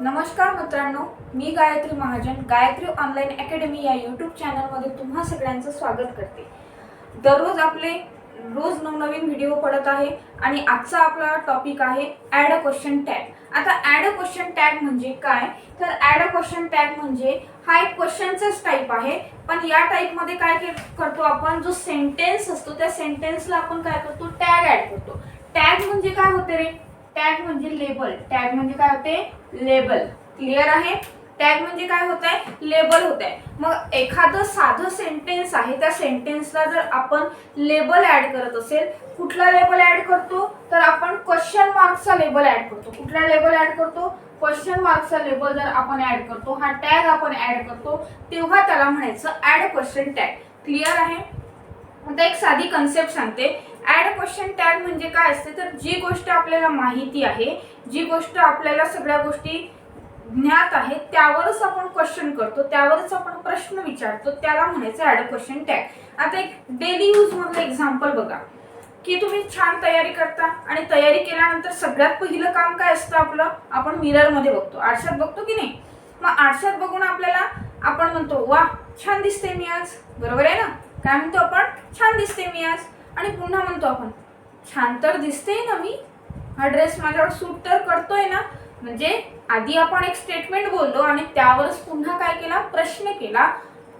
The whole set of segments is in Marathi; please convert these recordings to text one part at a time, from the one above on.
नमस्कार मित्रांनो मी गायत्री महाजन गायत्री ऑनलाईन अकॅडमी या यूट्यूब चॅनलमध्ये तुम्हा सगळ्यांचं स्वागत करते. दररोज आपले रोज नवनवीन व्हिडिओ पडत आहे आणि आजचा आपला टॉपिक आहे ॲड अ क्वेश्चन टॅग आता ॲड अ क्वेश्चन टॅग म्हणजे काय? तर ॲड अ क्वेश्चन टॅग म्हणजे हा एक क्वेश्चनचाच टाईप आहे पण या टाईपमध्ये काय करतो आपण? जो सेंटेन्स असतो त्या सेंटेन्सला आपण काय करतो? टॅग ॲड करतो. टॅग म्हणजे काय होते रे? टॅग म्हणजे लेबल. टॅग म्हणजे काय होते? लेबल. क्लिअर आहे? टॅग म्हणजे काय होत आहे लेबल होत आहे मग एखादं साधं सेंटेन्स आहे त्या सेंटेन्सला जर आपण लेबल ऍड करत असेल कुठला लेबल ऍड करतो? तर आपण क्वेश्चन मार्कचा लेबल ऍड करतो. कुठला लेबल ऍड करतो? क्वेश्चन मार्कचा लेबल जर आपण ऍड करतो हा टॅग आपण ऍड करतो तेव्हा त्याला म्हणायचं ऍड क्वेश्चन टॅग क्लिअर आहे? आता एक साधी कन्सेप्ट सांगते. ॲड क्वेश्चन टॅग म्हणजे काय असते? तर जी गोष्ट आपल्याला माहिती आहे जी गोष्ट आपल्याला सगळ्या गोष्टी ज्ञात आहे त्यावरच आपण क्वेश्चन करतो त्यावरच आपण प्रश्न विचारतो त्याला म्हणायचं ॲड क्वेश्चन टॅग आता एक डेली यूजमधलं एक्झाम्पल बघा. की तुम्ही छान तयारी करता आणि तयारी केल्यानंतर सगळ्यात पहिलं काम काय असतं आपलं? आपण मिररमध्ये बघतो. आरशात बघतो की नाही? मग आरशात बघून आपल्याला आपण म्हणतो वा छान दिसते मी आज. बरोबर आहे ना? काय म्हणतो आपण? छान दिसते मी आज. आणि पुन्हा म्हणतो आपण छान तर दिसते ना मी? हा ड्रेस माझ्यावर सूट तर करतोय ना? म्हणजे आधी आपण एक स्टेटमेंट बोललो आणि त्यावरच पुन्हा काय केला? प्रश्न केला.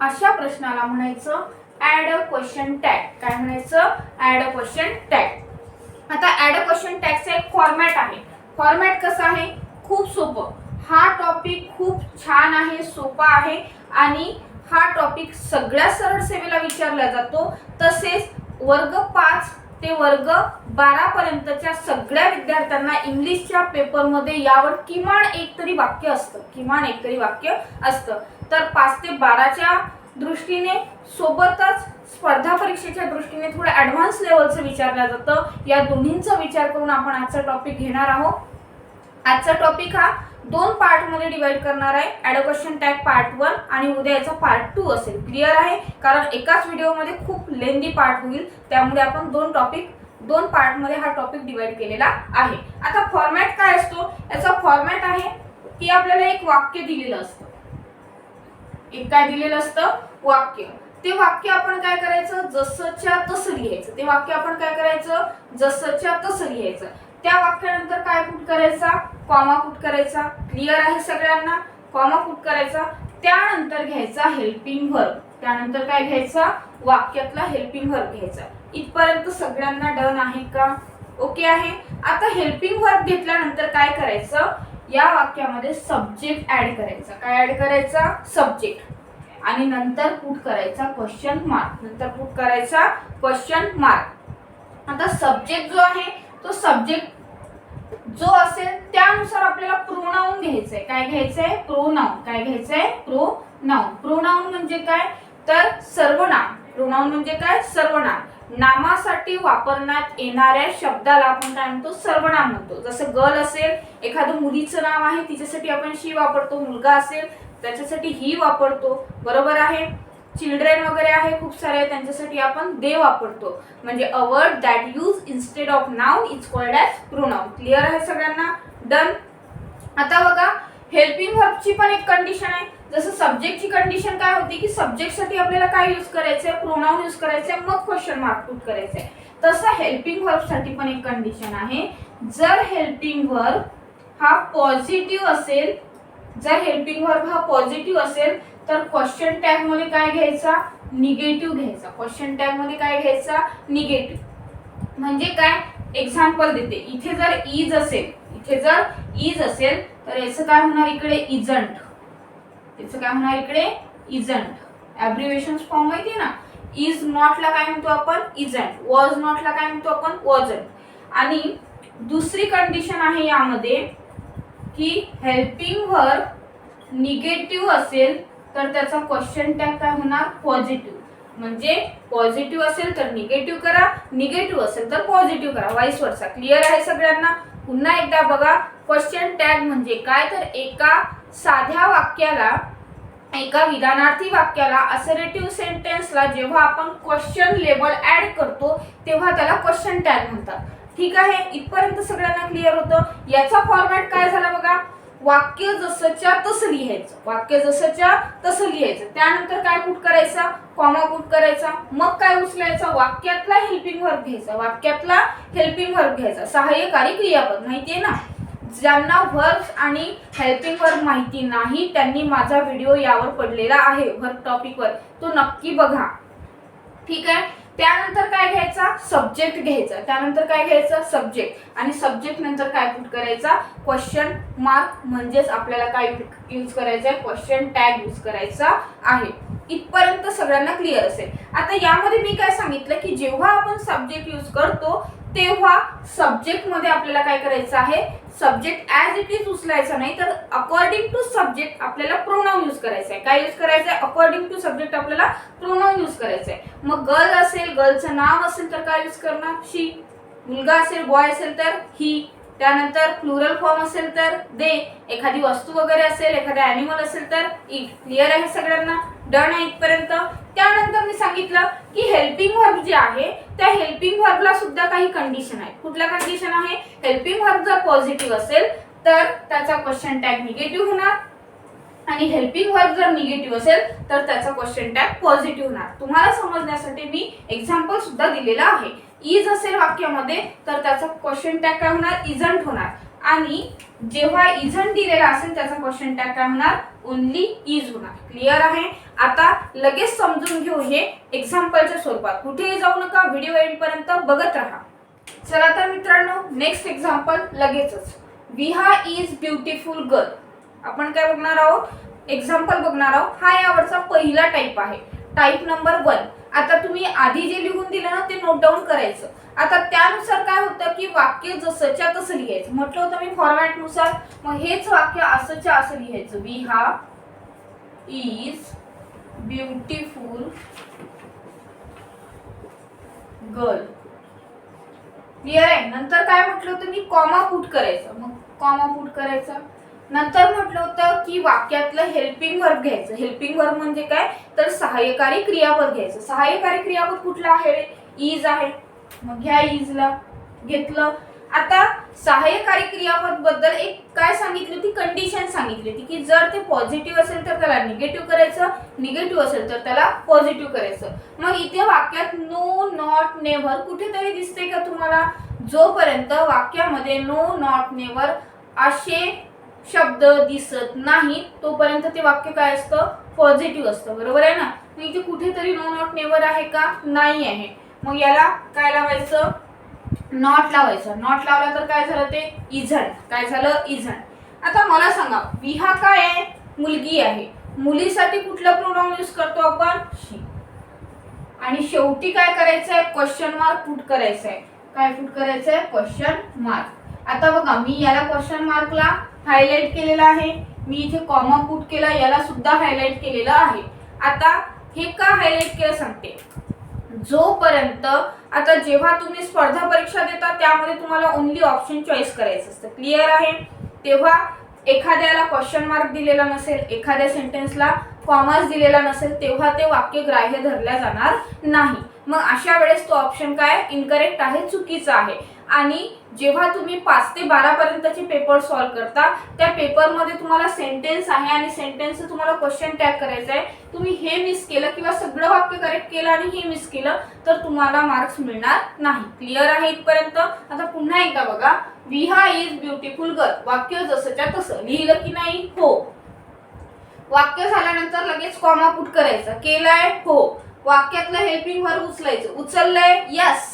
अशा प्रश्नाला म्हणायचं ऍड अ क्वेश्चन टॅग काय म्हणायचं? ऍड अ क्वेश्चन टॅग आता ऍड अ क्वेश्चन टॅगचा एक फॉर्मॅट आहे. फॉर्मॅट कसं आहे? खूप सोपं. हा टॉपिक खूप छान आहे सोपा आहे आणि हा टॉपिक सगळ्या सरळ सेवेला विचारला जातो. तसेच वर्ग पाच ते वर्ग बारा पर्यंतच्या सगळ्या विद्यार्थ्यांना इंग्लिशच्या पेपरमध्ये यावर किमान एक तरी वाक्य असतं. किमान एक तरी वाक्य असतं. तर पाच ते बाराच्या दृष्टीने सोबतच स्पर्धा परीक्षेच्या दृष्टीने थोडं ॲडव्हान्स लेवलचं विचारलं जातं. या दोन्हींचा विचार करून आपण आजचा टॉपिक घेणार आहोत. आजचा टॉपिक हा दोन पार्टमध्ये डिवाइड करणार आहे. ॲडोकेशन टॅग पार्ट वन आणि उद्या याचा पार्ट टू असेल. क्लिअर आहे? कारण एकाच व्हिडिओमध्ये खूप लेंदी पार्ट होईल. त्यामुळे आपण दोन टॉपिक दोन पार्टमध्ये हा टॉपिक डिवाइड केलेला आहे. आता फॉर्मॅट काय असतो? याचा फॉर्मॅट आहे की आपल्याला एक वाक्य दिलेलं असतं. एक काय दिलेलं असतं? वाक्य. ते वाक्य आपण काय करायचं? जसंच्या तसं लिहायचं. ते वाक्य आपण काय करायचं? जसंच्या तसं लिहायचं. त्या वाक्यानंतर काय पुट करायचा? कॉमा पुट करायचा. क्लिअर आहे सगळ्यांना? कॉमा पुट करायचा. त्यानंतर घ्यायचा हेल्पिंग व्हर्ब त्यानंतर काय घ्यायचा? वाक्यातला हेल्पिंग व्हर्ब घ्यायचा. इथपर्यंत सगळ्यांना डन आहे का? ओके आहे. आता हेल्पिंग व्हर्ब घेतल्यानंतर काय करायचं? या वाक्यामध्ये सब्जेक्ट ऍड करायचा. काय ऍड करायचा? सब्जेक्ट आणि नंतर पुट करायचा क्वेश्चन मार्क नंतर पुट करायचा क्वेश्चन मार्क आता सब्जेक्ट जो आहे तो सब्जेक्ट जो असेल त्यानुसार आपल्याला प्रोनाऊन घ्यायचंय. काय घ्यायचंय? प्रोनाऊन काय घ्यायचंय? प्रोनाऊन प्रोनाऊन म्हणजे काय? तर सर्वनाम. प्रोनाऊन म्हणजे काय? सर्वनाम. नामासाठी वापरण्यात येणाऱ्या शब्दाला आपण काय म्हणतो? सर्वनाम म्हणतो. जसं गर्ल असेल एखादं मुलीचं नाव आहे तिच्यासाठी आपण शी वापरतो. मुलगा असेल त्याच्यासाठी ही वापरतो. बरोबर आहे? चिल्ड्रेन वगैरे आहे खूप सारे त्यांच्यासाठी आपण दे वापरतो. म्हणजे a word that use instead of noun is called as pronoun clear आहे सगळ्यांना? डन आता बघा हेल्पिंग व्हर्बची पण एक कंडिशन आहे. जसं सब्जेक्टची कंडिशन काय होती की सब्जेक्टसाठी आपल्याला काय यूज आहे प्रोनाऊन यूज करायचं आहे मग क्वेश्चन मार्क पुट आहे तसं हेल्पिंगसाठी पण एक कंडिशन आहे. जर हेल्पिंग वर्ब हा पॉझिटिव्ह असेल जर हेल्पिंग वर्ब हा पॉझिटिव्ह असेल तर क्वेश्चन टॅगमध्ये काय घ्यायचा? निगेटिव्ह घ्यायचा. क्वेश्चन टॅगमध्ये काय घ्यायचा? निगेटिव्ह म्हणजे काय? एक्झाम्पल देते. इथे जर इज असेल इथे जर इज असेल तर याचं काय होणार इकडे? इजंट त्याचं काय होणार इकडे? इजंट ऍब्रिव्हेशन फॉर्म माहिती ना? इज नॉटला काय म्हणतो आपण? इजंट वॉज नॉटला काय म्हणतो आपण? वॉजंट आणि दुसरी कंडिशन आहे यामध्ये की हेल्पिंग वर्ब निगेटिव्ह असेल तर त्याचा क्वेश्चन टॅग काय होणार? पॉझिटिव्ह म्हणजे पॉझिटिव्ह असेल तर निगेटिव्ह करा निगेटिव्ह असेल तर पॉझिटिव्ह करा. वाईस वर्षा क्लिअर आहे सगळ्यांना? पुन्हा एकदा बघा. क्वेश्चन टॅग म्हणजे काय? तर एका साध्या वाक्याला एका विधानार्थी वाक्याला असरेटिव्ह सेंटेन्सला जेव्हा आपण क्वेश्चन लेबल ऍड करतो तेव्हा त्याला क्वेश्चन टॅग म्हणतात. ठीक आहे? इथपर्यंत सगळ्यांना क्लिअर होतं? याचा फॉर्मॅट काय झाला बघा? वाक्य जसंच्या तसं लिहायचं. वाक्य जसंच्या तसं लिहायचं. त्यानंतर काय पुट करायचा? कॉमा पुट करायचा. मग काय उचलायचा? वाक्यातला हेल्पिंग वर्क घ्यायचा. वाक्यातला हेल्पिंग वर्क घ्यायचा. सहाय्यकारी क्रियापद. माहितीये ना? ज्यांना वर्क आणि हेल्पिंग वर्क माहिती नाही त्यांनी माझा व्हिडिओ यावर पडलेला आहे वर्क टॉपिकवर तो नक्की बघा. ठीक आहे? त्यानंतर काय घ्यायचा? सब्जेक्ट घ्यायचा. त्यानंतर काय घ्यायचं? सब्जेक्ट आणि सब्जेक्ट नंतर काय पुट करायचा? क्वेश्चन मार्क म्हणजेच आपल्याला काय यूज करायचं आहे क्वेश्चन टॅग यूज करायचा आहे. इथपर्यंत सगळ्यांना क्लिअर असेल. आता यामध्ये मी काय सांगितलं की जेव्हा आपण सब्जेक्ट यूज करतो तेव्हा सब्जेक्टमध्ये आपल्याला काय करायचं आहे? सब्जेक्ट ऍज इट इज उचलायचा नाही तर अकॉर्डिंग टू सब्जेक्ट आपल्याला प्रोनाऊन यूज करायचं आहे काय यूज करायचं आहे अकॉर्डिंग टू सब्जेक्ट आपल्याला प्रोनाऊन यूज करायचं आहे मग गर्ल असेल गर्लचं नाव असेल तर काय यूज करणार? शी मुलगा असेल बॉय असेल तर ही त्यानंतर प्लुरल फॉर्म असेल तर दे एखादी वस्तू वगैरे असेल एखादा अॅनिमल असेल तर इट क्लिअर आहे सगळ्यांना? डन आहे इथपर्यंत. त्यानंतर मी सांगितलं की हेल्पिंग वर्ब जे आहे त्या हेल्पिंग वर्बला सुद्धा काही कंडिशन आहे कुठल्या कंडिशन आहे? हेल्पिंग वर्ब जर पॉझिटिव्ह असेल तर त्याचा क्वेश्चन टॅग निगेटिव्ह होणार. आणि हेल्पिंग वर्ब जर निगेटिव्ह असेल तर त्याचा क्वेश्चन टॅग पॉझिटिव्ह होणार. तुम्हाला समजण्यासाठी मी एक्झाम्पल सुद्धा दिलेला आहे. इज असेल वाक्यामध्ये तर त्याचा क्वेश्चन टॅग काय होणार? इजंट होणार. आणि जेव्हा इझंट दिलेला असेल त्याचा क्वेश्चन टॅग काय होणार? ओनली इज होणार. क्लिअर आहे? आता लगेच समजून घेऊ हे एक्झाम्पलच्या स्वरूपात. कुठेही जाऊ नका व्हिडिओ एंडपर्यंत बघत राहा. चला तर मित्रांनो नेक्स्ट एक्झाम्पल लगेचच. विहा इज ब्युटिफुल गर्ल आपण काय बघणार आहोत? एक्झाम्पल बघणार आहोत. हा यावरचा पहिला टाईप आहे. टाईप नंबर वन आता तुम्ही आधी जे लिहून दिलं ना ते नोट डाऊन करायचं. आता त्यानुसार काय होतं की वाक्य जसंच्या तसं लिहायचं. म्हटलं होतं मी फॉर्मॅटनुसार मग हेच वाक्य असंच्या असं लिहायचं. वी हा इज ब्युटिफुल गर्ल क्लिअर आहे? नंतर काय म्हटलं होतं मी? कॉमा पुट करायचं. मग कॉमा पुट करायचा. नंतर म्हटलं होतं की वाक्यातलं हेल्पिंग वर्ब घ्यायचं. हेल्पिंग वर्ब म्हणजे काय? तर सहाय्यकारी क्रियापद घ्यायचं. सहाय्यकारी क्रियापद कुठलं आहे? इज आहे. मग घ्या इजला घेतलं. आता सहाय्यकारी क्रियापदबद्दल एक काय सांगितली? होती कंडिशन सांगितली होती की जर ते पॉझिटिव्ह असेल तर त्याला निगेटिव्ह करायचं. निगेटिव्ह असेल तर त्याला पॉझिटिव्ह करायचं. मग इथे वाक्यात नो नॉट नेव्हर कुठेतरी दिसते का तुम्हाला? जोपर्यंत वाक्यामध्ये नो नॉट नेव्हर असे शब्द दिसत नाही तोपर्यंत ते वाक्य काय असतं? पॉझिटिव्ह असतं बरोबर आहे ना? मग इथे कुठेतरी नो नॉट नेवर आहे का? नाही आहे. मग याला काय लावायचं? नॉट लावायचं. नॉट लावला तर काय झालं ते? इझंट काय झालं? इझंट आता मला सांगा विहा काय आहे? मुलगी आहे. मुलीसाठी कुठला प्रोनाऊन यूज करतो आपण? शी आणि शेवटी काय करायचं आहे क्वेश्चन मार्क पुट करायचं आहे काय पुट करायचं आहे क्वेश्चन मार्क आता बघा मी याला क्वेश्चन मार्कला हायलाइट केलेला आहे. मी इथे कॉमा पुट केला याला सुद्धा हायलाइट केलेलं आहे. आता हे का हायलाइट केलं सांगते. जोपर्यंत आता जेव्हा तुम्ही स्पर्धा परीक्षा देता त्यामध्ये तुम्हाला ओनली ऑप्शन चॉईस करायचं असतं. क्लिअर आहे? तेव्हा एखाद्याला क्वेश्चन मार्क दिलेला नसेल एखाद्या सेंटेन्सला कॉमर्स दिलेला नसेल तेव्हा ते वाक्य ग्राह्य धरल्या जाणार नाही. मग अशा वेळेस तो ऑप्शन काय? इनकरेक्ट आहे चुकीचा आहे. आणि जेव्हा तुम्ही पाच ते बारा पर्यंतचे पेपर सॉल्व्ह करता त्या पेपरमध्ये तुम्हाला सेंटेन्स आहे आणि सेंटेन्स तुम्हाला क्वेश्चन टॅग करायचं आहे. तुम्ही हे मिस केलं किंवा सगळं वाक्य करेक्ट केलं आणि हे मिस केलं तर तुम्हाला मार्क्स मिळणार नाही. क्लिअर आहे इथपर्यंत? आता पुन्हा एकदा बघा. विहा इज ब्युटिफुल गर्ल वाक्य जसंच्या तसं. लिहिलं की नाही? हो. वाक्य झाल्यानंतर लगेच कॉमा पुट करायचं. केलंय? हो. वाक्यातलं हेल्पिंग वर उचलायचं. उचललंय? यस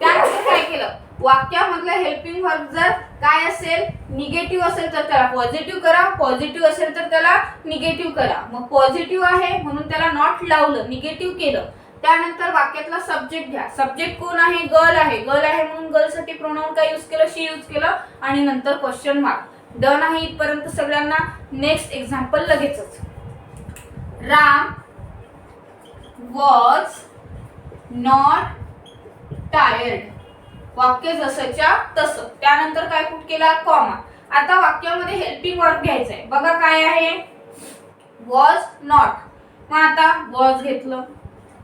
त्यानंतर काय केलं? वाक्यामधलं हेल्पिंग वर्ब जर काय असेल निगेटिव्ह असेल तर त्याला पॉझिटिव्ह करा पॉझिटिव्ह असेल तर त्याला निगेटिव्ह करा. मग पॉझिटिव्ह आहे म्हणून त्याला नॉट लावलं निगेटिव्ह केलं. त्यानंतर वाक्यातला सब्जेक्ट घ्या. सब्जेक्ट कोण आहे? गर्ल आहे. गर्ल आहे म्हणून गर्लसाठी प्रोनाऊन काय यूज केलं? शी यूज केलं. आणि नंतर क्वेश्चन मार्क डन आहे इथपर्यंत सगळ्यांना नेक्स्ट एक्झाम्पल लगेचच. राम वॉज नॉट टायर्ड वाक्य जसंच्या तसं. त्यानंतर काय पुट केला? कॉमा आता वाक्यामध्ये हेल्पिंग वर्ब घ्यायचंय. बघा काय आहे? वॉज नॉट मग आता वॉज घेतलं.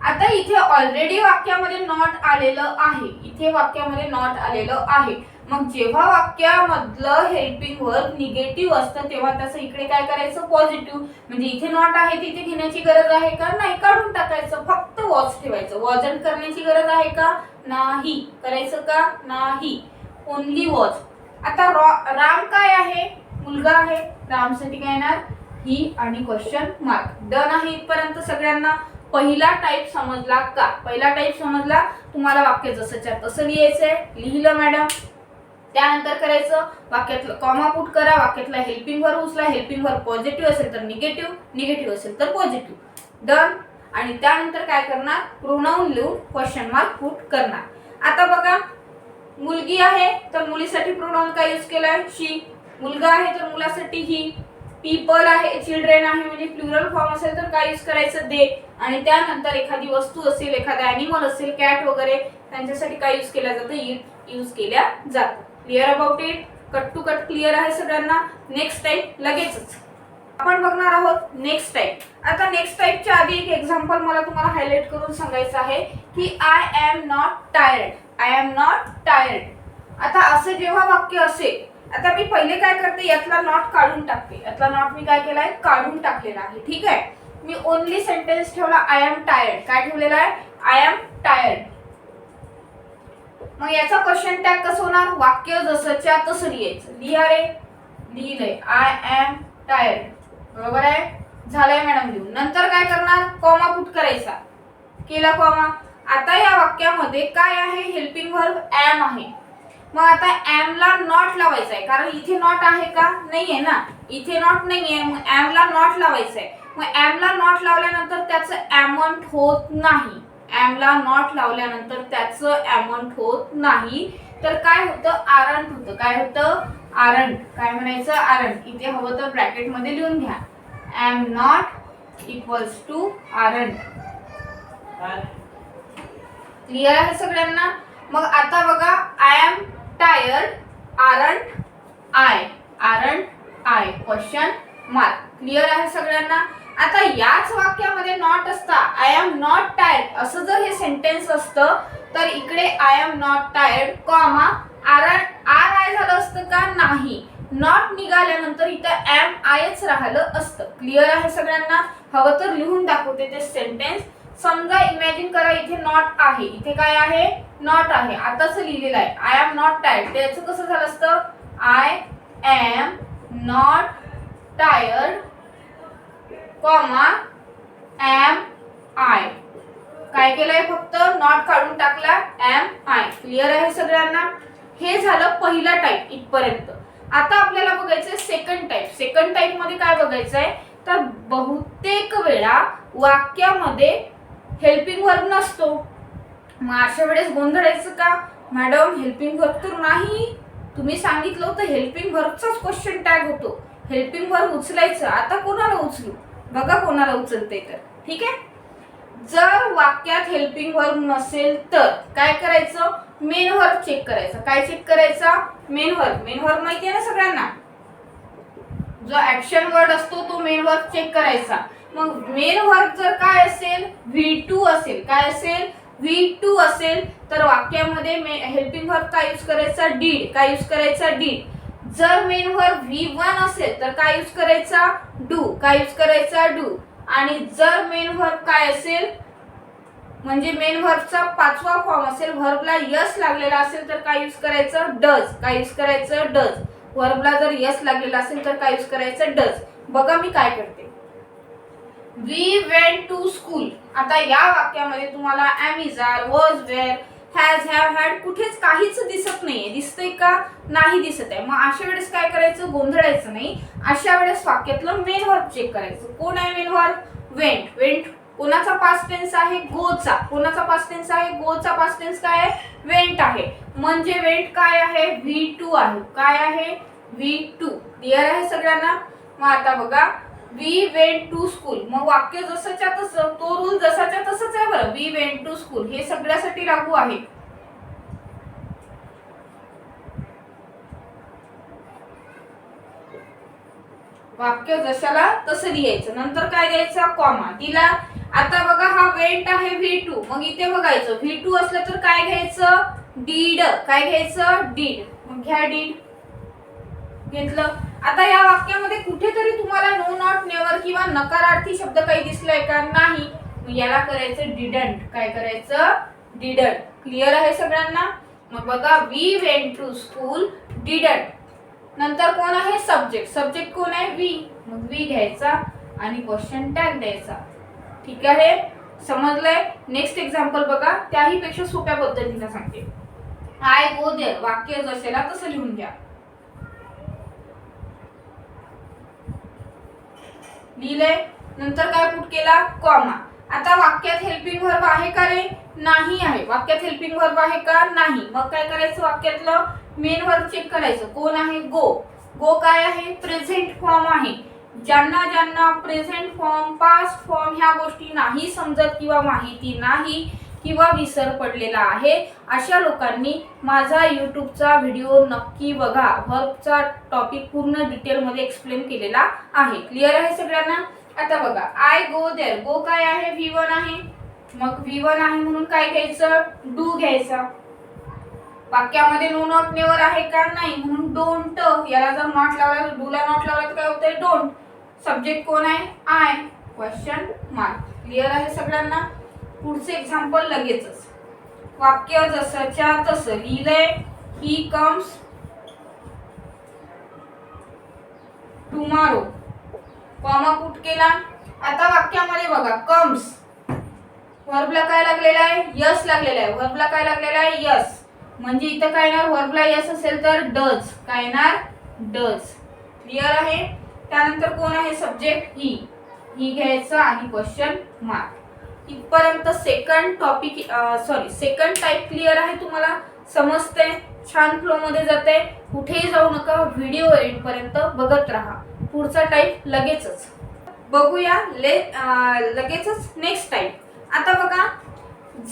आता इथे ऑलरेडी वाक्यामध्ये नॉट आलेलं आहे. इथे वाक्यामध्ये नॉट आलेलं आहे. मग जेव्हा वाक्यामधलं हेल्पिंग वर्ब निगेटिव्ह असतं तेव्हा त्याचं इकडे काय करायचं? पॉझिटिव्ह म्हणजे इथे नॉट आहे तिथे घेण्याची गरज आहे का? नाही काढून टाकायचं. फक्त वॉच ठेवायचं. वॉजन करण्याची गरज आहे का? नाही. करायचं का? नाही. ओनली वॉच आता रॉ- राम काय आहे? मुलगा आहे. रामसाठी काय येणार? ही आणि क्वेश्चन मार्क डन आहे इथपर्यंत सगळ्यांना. पहिला टाईप समजला का? पहिला टाईप समजला? तुम्हाला वाक्य जसंच्या तसं लिहायचंय. लिहिलं मॅडम त्यानंतर करायचं वाक्यातलं कॉमा पुट करा. वाक्यातला हेल्पिंग वर्ब उचला. हेल्पिंग वर्ब पॉझिटिव्ह असेल तर निगेटिव्ह निगेटिव्ह असेल तर पॉझिटिव्ह डन आणि त्यानंतर काय करणार? प्रोनाऊन लिहून क्वेश्चन मार्क पुट करणार. आता बघा मुलगी आहे तर मुलीसाठी प्रोनाऊन काय यूज केलाय? शी मुलगा आहे तर मुलासाठी ही पीपल आहे चिल्ड्रेन आहे म्हणजे प्लुरल फॉर्म असेल तर काय यूज करायचं? दे आणि त्यानंतर एखादी वस्तू असेल एखादा अॅनिमल असेल कॅट वगैरे त्यांच्यासाठी काय यूज केल्या जातं? इट यूज केल्या जातं. Clear about it cut to cut clear आहे सगळ्यांना. नेक्स्ट टाइम लगेचच. आपण बघणार आहोत नेक्स्ट टाईप आता नेक्स्ट टाईपच्या आधी एक एक्झाम्पल मला तुम्हाला हायलाइट करून सांगायचं आहे की I am not tired I am not tired आता असं जेव्हा वाक्य असेल आता मी पहिले काय करते यातला नॉट काढून टाकते. यातला नॉट मी काय केलाय? काढून टाकलेला आहे. ठीक आहे? मी ओनली सेंटेन्स ठेवला आय एम टायर्ड काय ठेवलेला आहे? आय एम टायर्ड मग याचा क्वेश्चन टॅग कसं होणार? वाक्य जसंच्या तसं लिहायचं. लिहा रे. लिहिलंय. आय एम टायर्ड बरोबर आहे? झालंय मॅडम लिहून नंतर काय करणार? कॉमा पुट करायचा. केला कॉमा आता या वाक्यामध्ये काय आहे? हेल्पिंग वर्ब एम आहे. मग आता ॲमला नॉट लावायचा आहे कारण इथे नॉट आहे का? नाहीये ना. इथे नॉट नाहीये. मग ॲमला नॉट लावायचं आहे मग ॲमला नॉट लावल्यानंतर त्याचं ॲमंट होत नाही. ॲमला नॉट लावल्यानंतर त्याचं ॲमंट होत नाही. तर काय होतं? आरंट होतं. काय होतं? आरंट काय म्हणायचं? आरंट इथे हवं तर ब्रॅकेटमध्ये लिहून घ्या. Am not equals to aren't clear आहे सगळ्यांना? मग आता बघा I am tired aren't I aren't I question mark clear आहे सगळ्यांना? आता याच वाक्यामध्ये नॉट असता. आय एम नॉट टायर्ड असं जर हे सेंटेन्स असतं तर इकडे I am not tired comma are are I झालं असतं का नाही. नॉट निघाल्यानंतर इथं एम आयच राहिलं असतं. क्लिअर आहे सगळ्यांना? हवं तर लिहून दाखवते ते सेंटेन्स समजा इमॅजिन करा इथे नॉट आहे. इथे काय आहे? नॉट आहे. आताच लिहिलेलं आहे. आय एम नॉट टायर्ड त्याचं कसं झालं असतं? I am not tired comma am I काय केलंय फक्त? नॉट काढून टाकला. एम आय क्लिअर आहे सगळ्यांना? हे झालं पहिला टाईप इथपर्यंत. आता आपल्याला बघायचंय सेकंड टाईप सेकंड टाईपमध्ये काय आहे तर बहुतेक वेळा वाक्यामध्ये हेल्पिंग वर्ब नसतो. मग अशा वेळेस गोंधळायचं का? मॅडम हेल्पिंग वर्ब तर नाही. तुम्ही सांगितलं होतं हेल्पिंग वर्बचाच क्वेश्चन टॅग होतो. हेल्पिंग वर्ब उचलायचं. आता कोणाला उचलू? बघा कोणाला उचलते तर. ठीक आहे? जर वाक्यात हेल्पिंग वर्ब नसेल तर काय करायचं? मेन वर्क चेक करायचा. काय चेक करायचा? मेन वर्क मेन वर्क माहिती आहे ना सगळ्यांना? जो ऍक्शन वर्ड असतो तो मेन वर्क चेक करायचा. मग मेन वर्क जर काय असेल व्ही टू असेल. काय असेल? व्ही टू असेल. तर वाक्यामध्ये मे हेल्पिंग वर्क काय यूज करायचा? डीड काय यूज करायचा? डीड जर मेन वर्क व्ही वन असेल तर काय यूज करायचा? डू काय यूज करायचा? डू आणि जर मेन वर्क काय असेल म्हणजे मेन व्हर्बचा पाचवा फॉर्म असेल व्हर्बला यस लागलेला असेल तर काय यूज करायचं? डज काय यूज करायचं? डज व्हर्बला जर यस लागलेला असेल तर काय यूज करायचं? डज बघा मी काय करते. वी वेंट टू स्कूल आता या वाक्यामध्ये तुम्हाला am is are was were has have had कुठेच काहीच दिसत नाहीये. दिसतंय का? नाही दिसत आहे. मग अशा वेळेस काय करायचं? गोंधळायचं नाही. अशा वेळेस वाक्यातलं मेन व्हर्ब चेक करायचं. कोण आहे मेन व्हर्ब वेंट वेंट कोणाचा पास्ट टेन्स आहे गोचा. कोणाचा पास्ट टेन्स आहे गोचा. पास्ट टेन्स काय आहे? वेंट आहे. म्हणजे वेंट काय आहे? व्ही टू आहे. काय आहे? व्ही टू क्लिअर आहे सगळ्यांना? मग आता बघा. वी वेंट टू स्कूल मग वाक्य जसंच्या तसं तो रूल जसाच्या तसंच आहे बरं. वी वेंट टू स्कूल हे सगळ्यासाठी लागू आहे. वाक्य जशाला तसं लिहायचं. नंतर काय द्यायचं कॉमा तिला आता बघा हा वेंट आहे व्ही टू मग इथे बघायचं. व्ही टू असलं तर काय घ्यायचं? डीड काय घ्यायचं? डीड मग घ्या डीड घेतलं. आता या वाक्यामध्ये कुठेतरी तुम्हाला नो नॉट नेवर किंवा नकारार्थी शब्द काही दिसलाय का? नाही. याला करायचं डिडंट काय करायचं? डिडंट क्लिअर आहे सगळ्यांना? मग बघा we went to school didn't नंतर कोण आहे? सब्जेक्ट सब्जेक्ट कोण आहे? वी मग वी घ्यायचा आणि क्वेश्चन टॅग द्यायचा. ठीक आहे? समजलंय? नेक्स्ट एक्झाम्पल बघा. त्याही पेक्षा सोप्या पद्धतीने सांगते. आय गो देर वाक्य जसेला तसं लिहून घ्या. लिहिलंय? नंतर काय पुट केला? कॉमा आता वाक्यात हेल्पिंग वर्ब आहे का रे? नाही आहे. वाक्यात हेल्पिंग वर्ब आहे का? नाही. मग काय करायचं वाक्यातलं? मेन वर्ब चेक करायचं. कोण आहे? गो गो काय आहे? प्रेझेंट फॉर्म आहे. ज्यांना ज्यांना प्रेझेंट फॉर्म पास्ट फॉर्म ह्या गोष्टी नाही समजत किंवा माहिती नाही किंवा विसर पडलेला आहे अशा लोकांनी माझा यूट्यूबचा व्हिडिओ नक्की बघा. वर्बचा टॉपिक पूर्ण डिटेलमध्ये एक्सप्लेन केलेला आहे. क्लिअर आहे सगळ्यांना? आता बघा. आय गो देर गो काय आहे? व्ही वन आहे. मग व्ही वन आहे म्हणून काय घ्यायचं? डू घ्यायचा. वाक्यामध्ये नो नॉट नेवर आहे का? नाही. म्हणून डोंट याला जर नॉट लावला तर डूला नॉट लावला तर काय होतंय? डोंट सब्जेक्ट कोण आहे? आय क्वेश्चन मार्क क्लिअर आहे सगळ्यांना? पुढचे एक्झाम्पल लगेचच. वाक्य जसंच्या तसं लिहिलंय. ही कम्स टुमारो कॉमा कुठ केला. आता वाक्यामध्ये बघा. कम्स वर्बला काय लागलेला आहे? यस लागलेला आहे. वर्बला काय लागलेला आहे? यस म्हणजे इथं काय येणार? वर्बला यस असेल तर डज काय येणार? डज क्लिअर आहे? त्यानंतर कोण आहे सब्जेक्ट ही. ही घ्यायचं आणि क्वेश्चन मार्क इथपर्यंत second topic sorry second type clear आहे तुम्हाला? समजते छान फ्लोमध्ये जाते कुठेही जाऊ नका व्हिडिओ एंडपर्यंत बघत राहा. पुढचा टाईप लगेचच. बघूया ले लगेचच नेक्स्ट टाईप आता बघा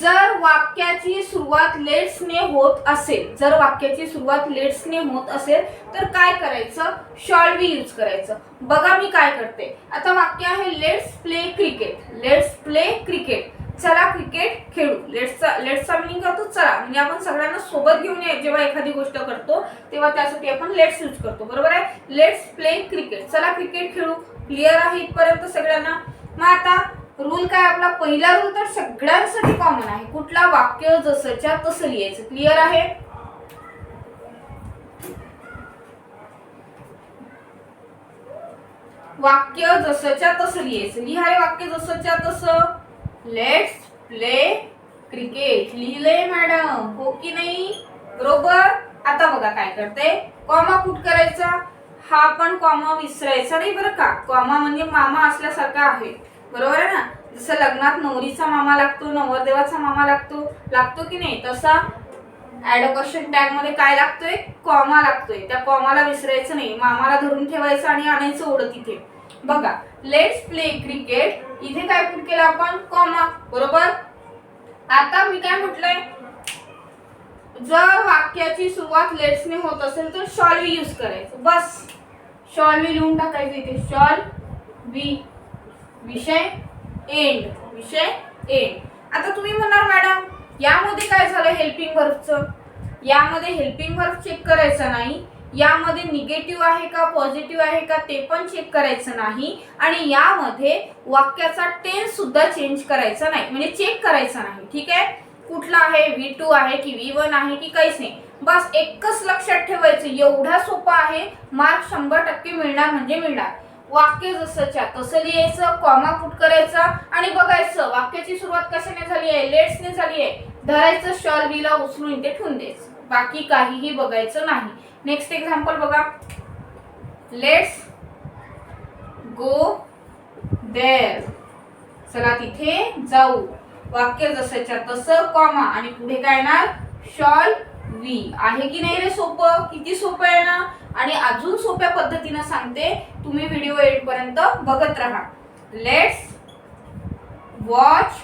जर वाक्याची सुरुवात लेट्सने होत असेल जर वाक्याची सुरुवात लेट्सने होत असेल तर काय करायचं? शॉल वी यूज करायचं. बघा मी काय करते. आता वाक्य आहे let's play cricket. Let's play cricket. चला क्रिकेट खेळू. लेट्सचा लेट्सचा मिनिंग करतो चला. म्हणजे आपण सगळ्यांना सोबत घेऊन जेव्हा एखादी गोष्ट करतो तेव्हा त्यासाठी आपण लेट्स यूज करतो. बरोबर आहे? Let's play cricket. चला क्रिकेट खेळू. क्लिअर आहे इथपर्यंत सगळ्यांना? मग आता रूल काय? आपला पहिला रूल तर सगळ्यांसाठी कॉमन आहे. कुठला वाक्य जसंच्या तसं लिहायचं. क्लिअर आहे? वाक्य जसंच्या तसं लिहायचं. लिहा रे वाक्य जसंच्या तसं. लेट्स प्ले क्रिकेट लिहिलंय मॅडम. हो की नाही? बरोबर? आता बघा काय करते कॉमा कुठ करायचा. हा पण कॉमा विसरायचा नाही बरं का? कॉमा म्हणजे मामा असल्यासारखा आहे. बरोबर आहे ना? जसं लग्नात नवरीचा मामा लागतो नवरदेवाचा मामा लागतो लागतो की नाही? तसा ॲडोकशन टॅगमध्ये मध्ये काय लागतोय? कॉमा लागतोय. त्या कॉमाला विसरायचं नाही. मामाला धरून ठेवायचं आणि आणायचं ओढ तिथे. बघा लेट्स प्ले क्रिकेट इथे काय पुट केलं आपण? कॉमा बरोबर? आता मी काय म्हटलंय? जर वाक्याची सुरुवात लेट्सने होत असेल तर शॉल वी यूज करायचं? बस. शॉल वी लिहून टाकायचं इथे? शॉल वी विषय एंड विषय एंड आता तुम्ही म्हणणार मॅडम यामध्ये काय झालं हेल्पिंग वर्कचं यामध्ये हेल्पिंग वर्क चेक करायचं नाही. यामध्ये निगेटिव्ह आहे का पॉझिटिव्ह आहे का ते पण चेक करायचं नाही. आणि यामध्ये वाक्याचा टेन्स सुद्धा चेंज करायचा नाही. म्हणजे चेक करायचा नाही. ठीक आहे? कुठला आहे? व्ही टू आहे की व्ही वन आहे की काहीच नाही. बस एकच लक्षात ठेवायचं. एवढा सोपा आहे. मार्क शंभर टक्के मिळणार म्हणजे मिळणार. वाक्य जसंच्या तसं लिहायचं कॉमा फुट करायचा आणि बघायचं वाक्याची सुरुवात कशाने झाली आहे? लेट्सने झाली आहे. धरायचं शॉल बीला उचलून इथे ठेवून द्यायचं. बाकी काहीही बघायचं नाही. नेक्स्ट एक्झाम्पल बघा. लेट्स गो देर चला तिथे जाऊ. वाक्य जसंच्या तसं कॉमा आणि पुढे काय येणार? शॉल वी आहे की नाही रे सोपं? किती सोपं आहे ना? आणि अजून सोप्या पद्धतीनं सांगते तुम्ही व्हिडिओ एंड पर्यंत बघत राहा. लेट्स वॉच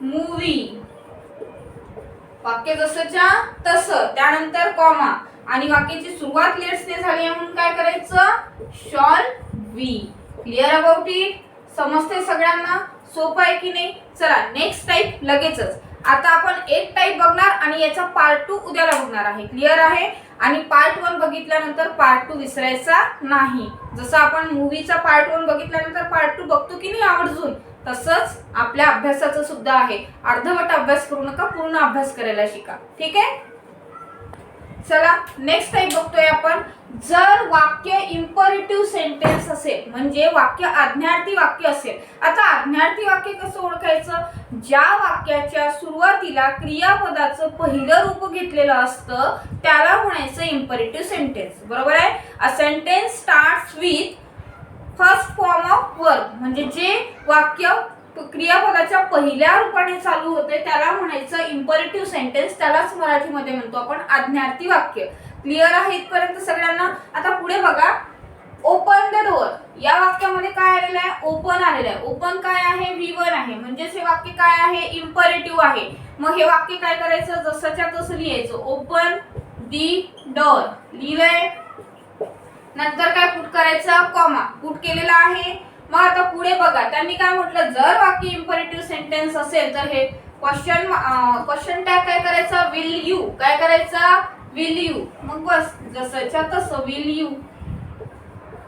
मूवी वाक्य जसंच्या तसं. त्यानंतर कॉमा आणि वाक्याची सुरुवात लेट्सने झाली म्हणून काय करायचं? Shall we clear about it समजते सगळ्यांना? सोपं आहे की नाही? चला नेक्स्ट टाईप लगेचच. आता आपण एक टाईप बघणार आणि याचा पार्ट टू उद्याला बघणार आहे. क्लिअर आहे? आणि पार्ट वन बघितल्यानंतर पार्ट टू विसरायचा नाही. जसं आपण मूवीचा पार्ट वन बघितल्यानंतर पार्ट टू बघतो की नाही आवर्जून तसंच आपल्या अभ्यासाचं सुद्धा आहे. अर्धवट अभ्यास करू नका पूर्ण अभ्यास करायला शिका. ठीक आहे? चला नेक्स्ट टाईप बघतोय आपण जर वाक्य इम्परेटिव्ह सेंटेन्स असेल म्हणजे वाक्य आज्ञार्थी वाक्य असेल आता आज्ञार्थी वाक्य कसं ओळखायचं? ज्या वाक्याच्या सुरुवातीला क्रियापदाचं पहिलं रूप घेतलेलं असतं त्याला म्हणायचं इम्परेटिव्ह सेंटेन्स बरोबर आहे? A sentence start with first form of verb म्हणजे जे वाक्य क्रियापदाच्या पहिल्या रूपाने चालू होते त्याला म्हणायचं इम्परेटिव्ह सेंटेन्स त्यालाच मराठीमध्ये म्हणतो आपण आज्ञार्थी वाक्य. क्लिअर आहे इथपर्यंत सगळ्यांना? आता पुढे बघा. ओपन द डोअर या वाक्यामध्ये काय आलेलं आहे? ओपन आलेलं आहे. ओपन काय आहे? विवन आहे. म्हणजेच हे वाक्य काय आहे? इम्परेटिव्ह आहे. मग हे वाक्य काय करायचं? जसंच्या तसं लिहायचं. ओपन दी डोअर लिहिलंय. नंतर काय पुट करायचं? कॉमा पुट केलेला आहे. मग आता पुढे बघा. त्यांनी काय म्हटलं? जर वाक्य इम्परेटिव्ह सेंटेन्स असेल तर हे क्वेश्चन क्वेश्चन टॅग काय करायचं? विल यू काय करायचं? विल यू मग बस. जसंच्या तसं विल यू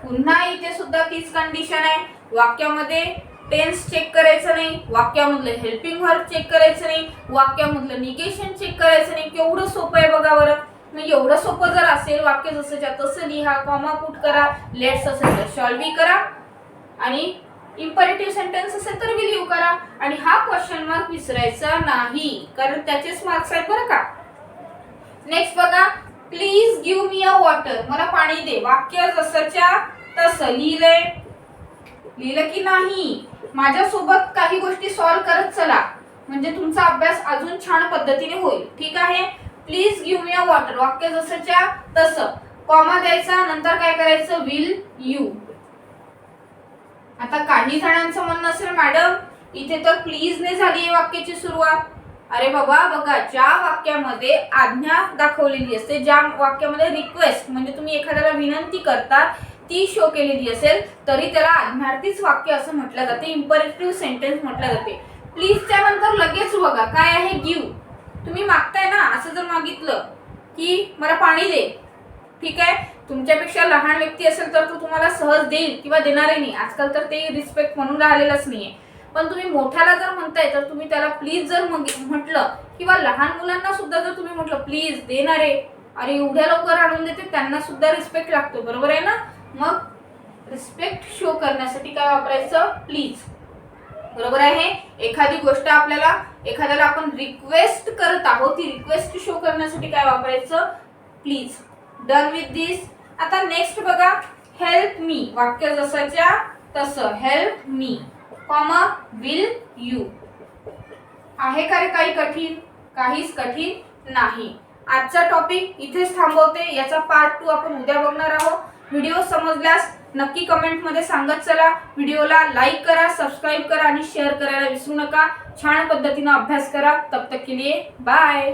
पुन्हा इथे सुद्धा तीच कंडिशन आहे. वाक्यामध्ये टेन्स चेक करायचं नाही. वाक्यामधलं हेल्पिंग वर्ब चेक करायचं नाही. वाक्यामधलं निगेशन चेक करायचं नाही. केवढं सोपं आहे बघा बरं. मग एवढं सोपं जर असेल वाक्य जसंच्या तसं लिहा कॉमा पुट करा लेट्स असेल तर शॉल करा. आणि इम्परेटिव्ह सेंटेन्स असेल तर विल यू करा. आणि हा क्वेश्चन मार्क विसरायचा नाही. कारण त्याचेच मार्क्स आहेत बरं का. नेक्स्ट बघा. Please give me a water मला पाणी दे. वाक्य जसंच्या तसं लिहिलंय. लिहिलं की नाही? माझ्यासोबत काही गोष्टी सॉल्व्ह करत चला. म्हणजे तुमचा अभ्यास अजून छान पद्धतीने होईल. ठीक आहे? Please give me a water वाक्य जसंच्या तसं. कॉमा द्यायचा. नंतर काय करायचं? विल यू आता काही जणांचं म्हणणं असेल मॅडम इथे तर प्लीज ने झाली आहे वाक्याची सुरुवात. अरे बाबा बघा ज्या वाक्यामध्ये आज्ञा दाखवलेली असते ज्या वाक्यामध्ये रिक्वेस्ट म्हणजे तुम्ही एखाद्याला विनंती करता ती शो केलेली असेल तरी त्याला आज्ञार्थीच वाक्य असं म्हटलं जाते इम्परेटिव्ह सेंटेन्स म्हटलं जाते. प्लीजच्या नंतर लगेच बघा काय आहे गिव तुम्ही मागताय ना असं जर मागितलं की मला पाणी दे. ठीक आहे? तुमच्यापेक्षा लहान व्यक्ती असेल तर तो तुम्हाला सहज देईल किंवा देणारही नाही. आजकाल तर ते रिस्पेक्ट म्हणून राहिलेलंच नाहीये. पण तुम्ही मोठ्याला जर म्हणताय तर तुम्ही त्याला प्लीज जर मग- म्हटलं किंवा लहान मुलांना सुद्धा जर तुम्ही म्हटलं प्लीज देणारे अरे एवढ्या लवकर आणून देते त्यांना सुद्धा रिस्पेक्ट लागतो बरोबर आहे ना? मग रिस्पेक्ट शो करण्यासाठी काय वापरायचं? प्लीज बरोबर आहे? एखादी गोष्ट आपल्याला एखाद्याला आपण रिक्वेस्ट करत आहोत ती रिक्वेस्ट शो करण्यासाठी काय वापरायचं? प्लीज डन विथ दिस आता नेक्स्ट बघा हेल्प मी वाक्य जसंच्या तसं. Help me comma will you आहे का रे काही कठीण? काहीच कठीण नाही. आजचा टॉपिक इथेच थांबवते. याचा पार्ट टू आपण उद्या बघणार आहोत. व्हिडिओ समजल्यास नक्की कमेंटमध्ये सांगत चला. व्हिडिओला लाईक करा सबस्क्राईब करा आणि शेअर करायला विसरू नका. छान पद्धतीनं अभ्यास करा. तब तक के लिए बाय